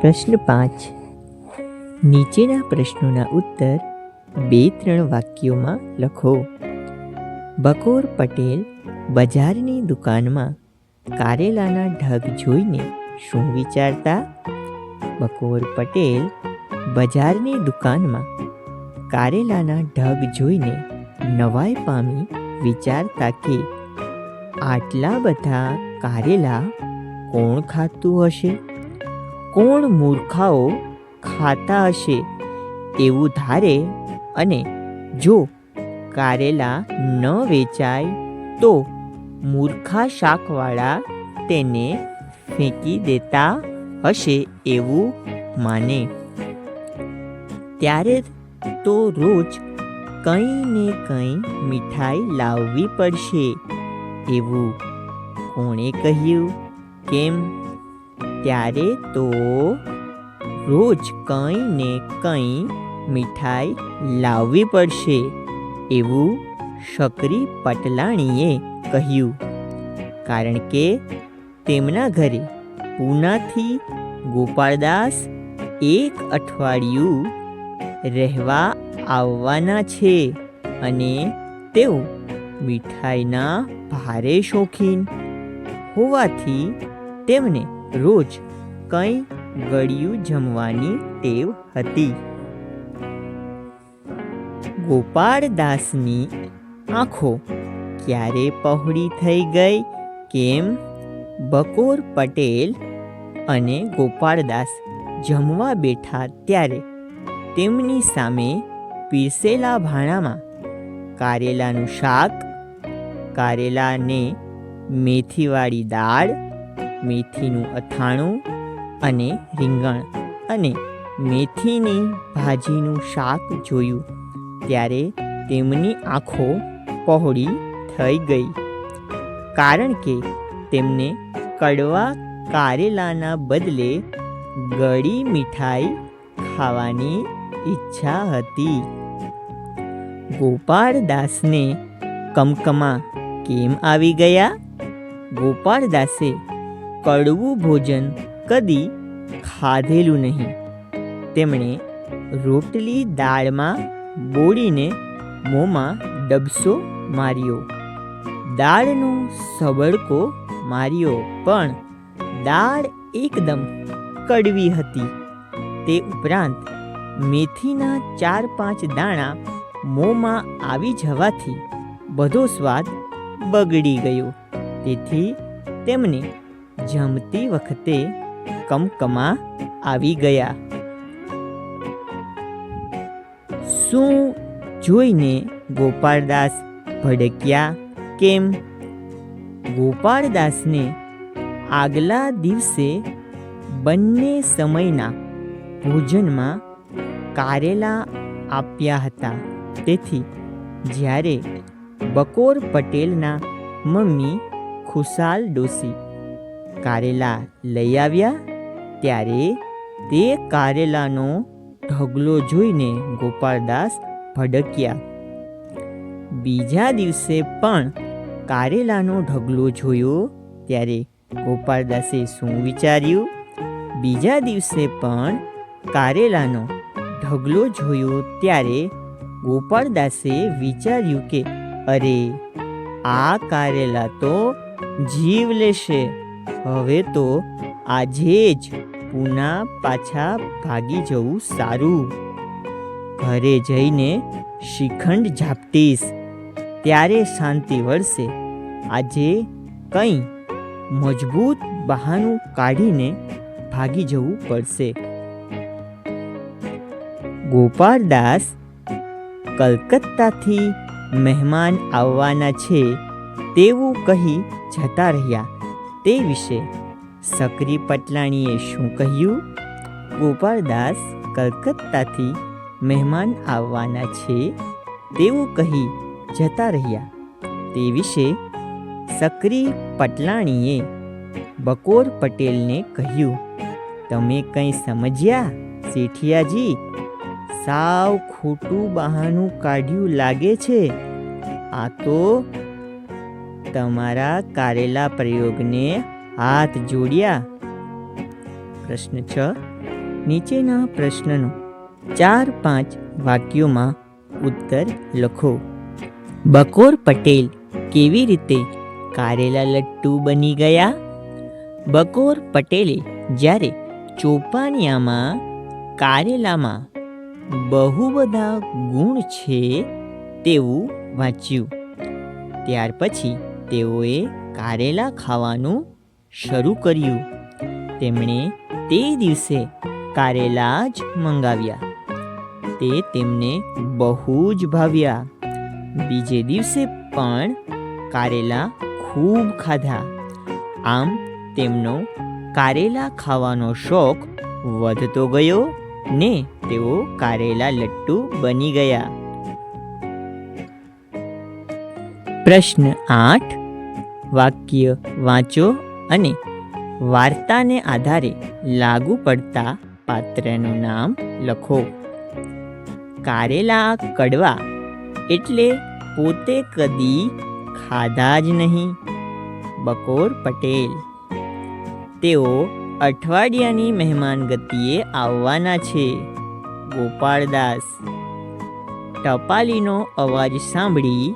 પ્રશ્ન પાંચ. નીચેના પ્રશ્નોના ઉત્તર બે ત્રણ વાક્યોમાં લખો. બકોર પટેલ બજારની દુકાનમાં કારેલાના ઢગ જોઈને શું વિચારતા? બકોર પટેલ બજારની દુકાનમાં કારેલાના ઢગ જોઈને નવાઈ પામી વિચારતા કે આટલા બધા કારેલા કોણ ખાતું હશે? કોણ મૂર્ખાઓ ખાતા હશે એવું ધારે અને જો કારેલા ન વેચાય તો મૂર્ખા શાકવાળા તેને ફેંકી દેતા હશે એવું માને. ત્યારે તો રોજ કંઈ ને કંઈ મીઠાઈ લાવવી પડશે એવું કોણે કહ્યું? કેમ? ત્યારે તો રોજ કંઈ ને કંઈ મીઠાઈ લાવવી પડશે, એવું શકરી પટલાણીએ કહ્યું. કારણ કે તેમના ઘરે પૂનાથી ગોપાળદાસ એક અઠવાડિયું રહેવા આવવાના છે અને તેઓ મીઠાઈના ભારે શોખીન હોવાથી તેમને રોજ કંઈ ગળ્યું જમવાની ટેવ હતી. ગોપાળદાસની આંખો ક્યારે પહોળી થઈ ગઈ કેમ? બકોર પટેલ અને ગોપાળદાસ જમવા બેઠા ત્યારે તેમની સામે પીરસેલા ભાણામાં કારેલાનું શાક, કારેલાને મેથીવાળી દાળ મેથીનું અથાણું અને રીંગણ અને મેથીની ભાજીનું શાક જોયું. ત્યારે તેમની આંખો પહોળી થઈ ગઈ. કારણ કે તેમને કડવા કારેલાના બદલે ગળી મીઠાઈ ખાવાની ઈચ્છા હતી. ગોપાળદાસને કમકમા કેમ આવી ગયા? ગોપાળદાસે કડવું ભોજન કદી ખાધેલું નહીં. તેમણે રોટલી દાળમાં બોળીને મોંમાં ડબસો માર્યો. દાળનો સબડકો માર્યો, પણ દાળ એકદમ કડવી હતી. તે ઉપરાંત મેથીના ચાર પાંચ દાણા મોંમાં આવી જવાથી બધો સ્વાદ બગડી ગયો. તેથી તેમને જમતી વખતે કમકમા આવી ગયા. શું જોઈને ગોપાળદાસ ભડક્યા? કેમ? ગોપાળદાસને આગલા દિવસે બંને સમયના ભોજનમાં કારેલા આપ્યા હતા. તેથી જ્યારે બકોર પટેલના મમ્મી ખુશાલ ડોસી કારેલા લઈ આવ્યા ત્યારે તે કારેલાનો ઢગલો જોઈને ગોપાળદાસ ભડક્યા. બીજા દિવસે પણ કારેલાનો ઢગલો જોયો ત્યારે ગોપાળદાસે શું વિચાર્યું? બીજા દિવસે પણ કારેલાનો ઢગલો જોયો ત્યારે ગોપાળદાસે વિચાર્યું કે અરે, આ કારેલા તો જીવ લેશે. હવે તો આજે જ પૂના પાછા ભાગી જવું સારું. ઘરે જઈને શિખંડ ઝાપટીશ. ત્યારે શાંતિ વળશે. આજે કંઈ મજબૂત બહાનું કાઢીને ભાગી જવું પડશે. ગોપાળદાસ કલકત્તાથી મહેમાન આવવાના છે તેવું કહી જતા રહ્યા. તે વિશે સકરી પટલાણીએ શું કહ્યું? ગોપાળદાસ કલકત્તાથી મહેમાન આવવાના છે તેવું કહી જતા રહ્યા. તે વિશે સકરી પટલાણીએ બકોર પટેલને કહ્યું, તમે કંઈ સમજ્યા, શેઠિયાજી? સાવ ખોટું બહાનું કાઢ્યું લાગે છે. આ તો તમારા કારેલા પ્રયોગને હાથ જોડ્યા? પ્રશ્ન છ. નીચેના પ્રશ્નનો ચાર પાંચ વાક્યોમાં ઉત્તર લખો. બકોર પટેલ કેવી રીતે કારેલા લટ્ટુ બની ગયા? બકોર પટેલે જ્યારે ચોપાનિયામાં કારેલામાં બહુ બધા ગુણ છે તેવું વાંચ્યું. ત્યાર પછી તેઓએ કારેલા ખાવાનું શરૂ કર્યું. તેમણે તે દિવસે કારેલા જ મંગાવ્યા. તે તેમને બહુ જ ભાવ્યા. બીજે દિવસે પણ કારેલા ખૂબ ખાધા. આમ તેમનો કારેલા ખાવાનો શોખ વધતો ગયો ને તેઓ કારેલા લટ્ટુ બની ગયા. પ્રશ્ન આઠ. વાક્ય વાંચો અને વાર્તાને આધારે લાગુ પડતા પાત્રનું નામ લખો. કારેલા કડવા એટલે પોતે કદી ખાધા જ નહીં. બકોર પટેલ. તેઓ અઠવાડિયાની મહેમાન ગતિએ આવવાના છે. ગોપાળદાસ. ટપાલીનો અવાજ સાંભળી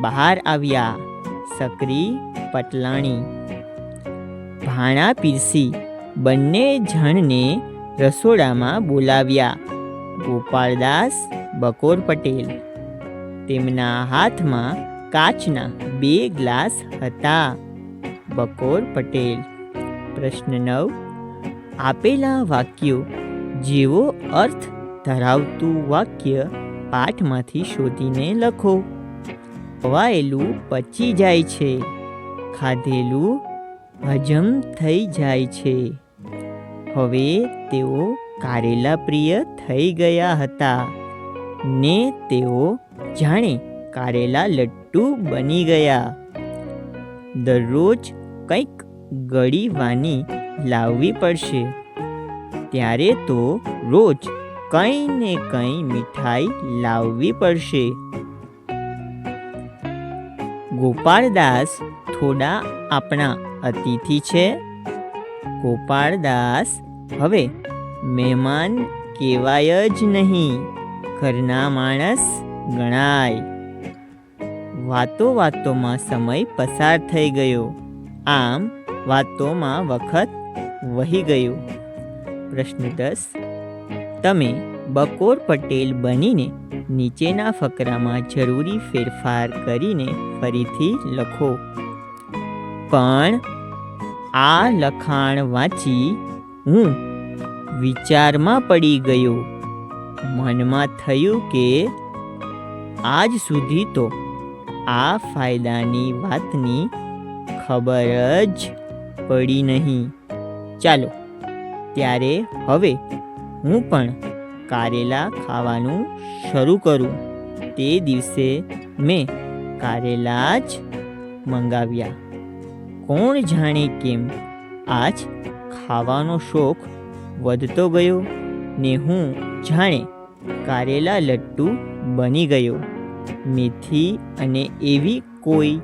બહાર આવ્યા. સકરી પટલાણી. ભાણા પીરસી બંને જણને રસોડામાં બોલાવ્યા. ગોપાળદાસ, બકોર પટેલ. તેમના હાથમાં કાચના બે ગ્લાસ હતા. બકોર પટેલ. પ્રશ્ન નવ. આપેલા વાક્યો જેવો અર્થ ધરાવતું વાક્ય પાઠમાંથી શોધીને લખો. ખવાયેલું પચી જાય છે. ખાધેલું હજમ થઈ જાય છે. હવે તેઓ કારેલા પ્રિય થઈ ગયા હતા. ને તેઓ જાણે કારેલા લટ્ટુ બની ગયા. દરરોજ કંઈક ગળી વાની લાવવી પડશે. ત્યારે તો રોજ કંઈ ને કંઈ મીઠાઈ લાવવી પડશે. ગોપાળદાસ થોડા આપણા અતિથિ છે. ગોપાળદાસ, હવે મહેમાન કહેવાય જ નહીં. ઘરના માણસ ગણાય. વાતો વાતોમાં સમય પસાર થઈ ગયો. આમ વાતોમાં વખત વહી ગયો. પ્રશ્ન દસ તમે બકોર પટેલ બનીને નીચેના ફકરામાં જરૂરી ફેરફાર કરીને ફરીથી લખો. પણ આ લખાણ વાંચી હું વિચારમાં પડી ગયો. મનમાં થયું કે આજ સુધી તો આ ફાયદાની વાતની ખબર જ પડી નહીં. ચાલો, ત્યારે હવે હું પણ કારેલા ખાવાનું શરૂ કરું. તે દિવસે મેં કારેલા જ મંગાવ્યા. કોણ જાણે કેમ? આજ ખાવાનો શોખ વધતો ગયો ને હું જાણે કારેલા લટ્ટુ બની ગયો. મેથી અને એવી કોઈ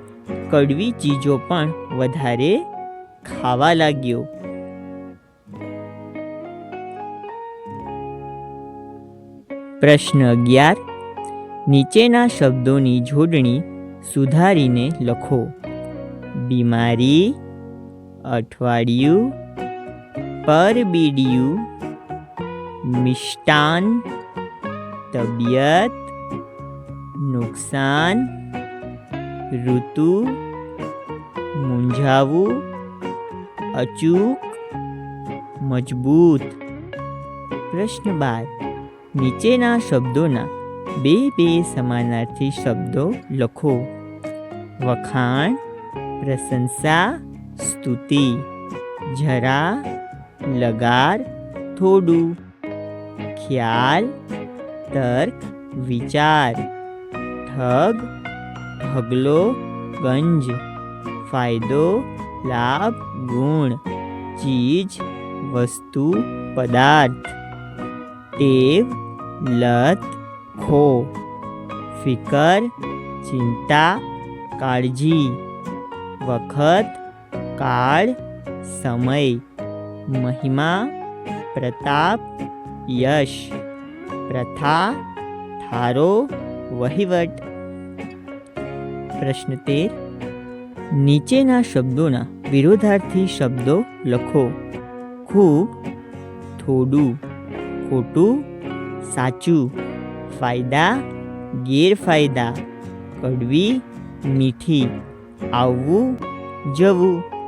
કડવી ચીજો પણ વધારે ખાવા લાગ્યો. પ્રશ્ન અગિયાર. નીચેના શબ્દોની જોડણી સુધારીને લખો. બીમારી અઠવાડિયું પરબીડિયું મિષ્ટાન તબિયત નુકસાન ઋતુ મૂંઝાવું અચૂક મજબૂત પ્રશ્ન બાર નીચેના શબ્દોના બે બે સમાનાર્થી શબ્દો લખો વખાણ પ્રશંસા સ્તુતિ જરા લગાર થોડું ખ્યાલ તર્ક વિચાર ઠગ ઢગલો ગંજ ફાયદો લાભ ગુણ ચીજ વસ્તુ પદાર્થ ટેવ લત ખો ફિકર ચિંતા કાળજી વખત, કાળ, સમય, મહિમા, પ્રતાપ, યશ, પ્રથા, થારો, વહીવટ. પ્રશ્ન તેર. નીચેના શબ્દોના વિરોધાર્થી શબ્દો લખો. ખૂબ, થોડું, ખોટું, સાચું, ફાયદા, ગેરફાયદા, કડવી, મીઠી. આવવું જવું.